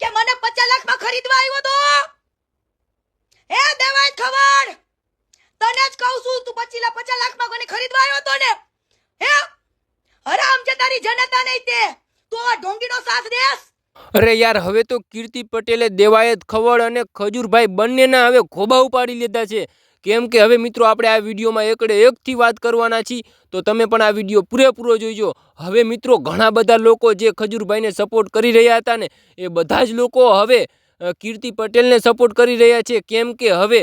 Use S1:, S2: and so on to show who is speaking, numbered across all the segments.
S1: કે મને પચાસ લાખમાં ખરીદવા આવ્યો તો? હે દેવાય ખબર? તને જ કહું છું, તું પચીલા પચાસ લાખમાં કોને ખરીદવા આવ્યો તો ને? હે? હરામ છે તારી જનતા નહીં તે. તું આ ઢોંગીનો સાથ દેસ
S2: અરે યાર, હવે તો કીર્તિ પટેલે દેવાયત ખવડ અને ખજૂરભાઈ બંનેના હવે ખોબા ઉપાડી લીધા છે. કેમ કે હવે મિત્રો આપણે આ વિડીયોમાં એકડે એકથી વાત કરવાના છીએ, તો તમે પણ આ વીડિયો પૂરેપૂરો જોઈજો. હવે મિત્રો ઘણા બધા લોકો જે ખજૂરભાઈને સપોર્ટ કરી રહ્યા હતા ને, એ બધા જ લોકો હવે કીર્તિ પટેલને સપોર્ટ કરી રહ્યા છે. કેમ કે હવે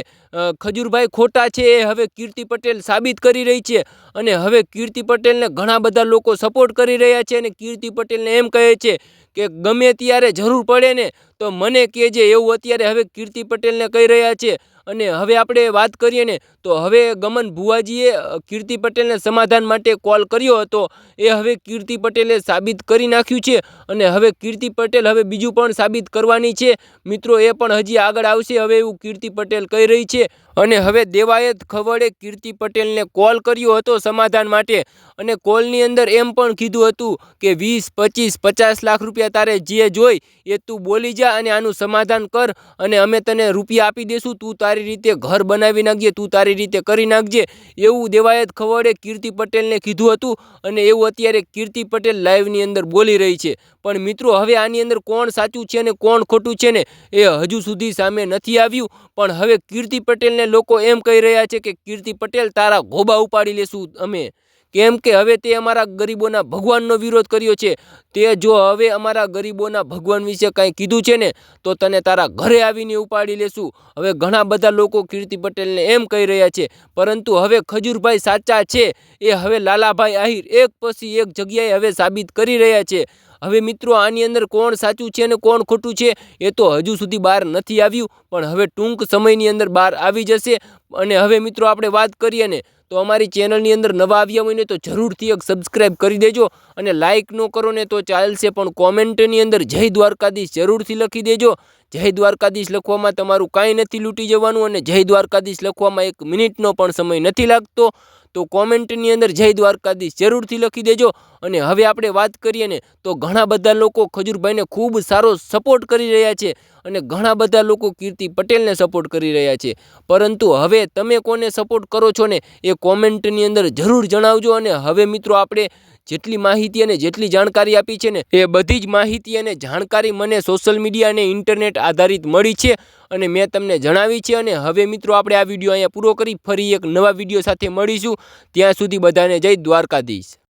S2: ખજૂરભાઈ ખોટા છે, એ હવે કીર્તિ પટેલ સાબિત કરી રહી છે. અને હવે કીર્તિ પટેલને ઘણા બધા લોકો સપોર્ટ કરી રહ્યા છે અને કીર્તિ પટેલને એમ કહે છે કે ગમે ત્યારે જરૂર પડે ને, તો મને કહેજે એવું અત્યારે હવે કીર્તિ પટેલને કહી રહ્યા છે. અને હવે આપણે વાત કરીએ ને, તો હવે ગમન ભુવાજીએ કીર્તિ પટેલને સમાધાન માટે કોલ કર્યો હતો. એ હવે કીર્તિ પટેલે સાબિત કરી નાખ્યું છે અને હવે કીર્તિ પટેલ હવે બીજું પણ સાબિત કરવાની છે. મિત્રો, એ પણ હજી આગળ આવશે. હવે એવું કીર્તિ પટેલ કહી રહી છે. અને હવે દેવાયત ખવડે કીર્તિ પટેલને કોલ કર્યો હતો સમાધાન માટે. અને કોલની અંદર એમ પણ કીધું હતું કે વીસ, પચીસ, પચાસ લાખ રૂપિયા તારે જે જોઈ એ તું બોલી જા અને આનું સમાધાન કર અને અમે તને રૂપિયા આપી દઈશું તું તારી રીતે ઘર બનાવી નાખજે, તું તારી રીતે કરી નાખજે. એવું દેવાયત ખવડે કીર્તિ પટેલને કીધું હતું અને એવું અત્યારે કીર્તિ પટેલ લાઈવની અંદર બોલી રહી છે. પણ મિત્રો, હવે આની અંદર કોણ સાચું છે ને કોણ ખોટું છે ને એ હજુ સુધી સામે નથી આવ્યું. પણ હવે કીર્તિ પટેલને લોકો એમ કહી રહ્યા છે કે, કીર્તિ પટેલ, તારા ગોબા ઉપાડી લેશું અમે. કેમ કે હવે તે અમારા ગરીબોના ભગવાનનો વિરોધ કર્યો છે. તે જો હવે અમારા ગરીબોના ભગવાન વિશે કાંઈ કીધું છે ને, તો તને તારા ઘરે આવીને ઉપાડી લેશું. હવે ઘણા બધા લોકો કીર્તિ પટેલને એમ કહી રહ્યા છે, પરંતુ હવે ખજૂરભાઈ સાચા છે. એ હવે લાલાભાઈ આહિર એક પછી એક જગ્યાએ હવે સાબિત કરી રહ્યા છે. હવે મિત્રો, આની અંદર કોણ સાચું છે અને કોણ ખોટું છે, એ તો હજુ સુધી બહાર નથી આવ્યું, પણ હવે ટૂંક સમયની અંદર બહાર આવી જશે. અને હવે મિત્રો, આપણે વાત કરીએ ને, તો અમારી ચેનલની અંદર નવા આવ્યા હોય ને, તો જરૂરથી એક સબસ્ક્રાઈબ કરી દેજો અને લાઇક ન કરો ને, તો ચાલશે પણ કોમેન્ટની અંદર જય દ્વારકાધીશ જરૂરથી લખી દેજો. જય દ્વારકાધીશ લખવામાં તમારું કાંઈ નથી લૂંટી જવાનું અને જય દ્વારકાધીશ લખવામાં એક મિનિટનો પણ સમય નથી લાગતો, તો કોમેન્ટની અંદર જય દ્વારકાધીશ જરૂરથી લખી દેજો. અને હવે આપણે વાત કરીએ ને, તો ઘણા બધા લોકો ખજૂરભાઈને ખૂબ સારો સપોર્ટ કરી રહ્યા છે અને ઘણા બધા લોકો કીર્તિ પટેલને સપોર્ટ કરી રહ્યા છે. પરંતુ હવે તમે કોને સપોર્ટ કરો છો ને, એ કોમેન્ટની અંદર જરૂર જણાવજો અને હવે મિત્રો આપણે જેટલી માહિતી અને જેટલી જાણકારી આપી છે ને, એ બધી જ માહિતી અને જાણકારી મને સોશિયલ મીડિયા અને ઇન્ટરનેટ આધારિત મળી છે અને મેં તમને જણાવી છે અને હવે મિત્રો આપણે આ વીડિયો અહીંયા પૂરો કરી ફરી એક નવા વીડિયો સાથે મળીશું. ત્યાં સુધી બધાને જય દ્વારકાધીશ.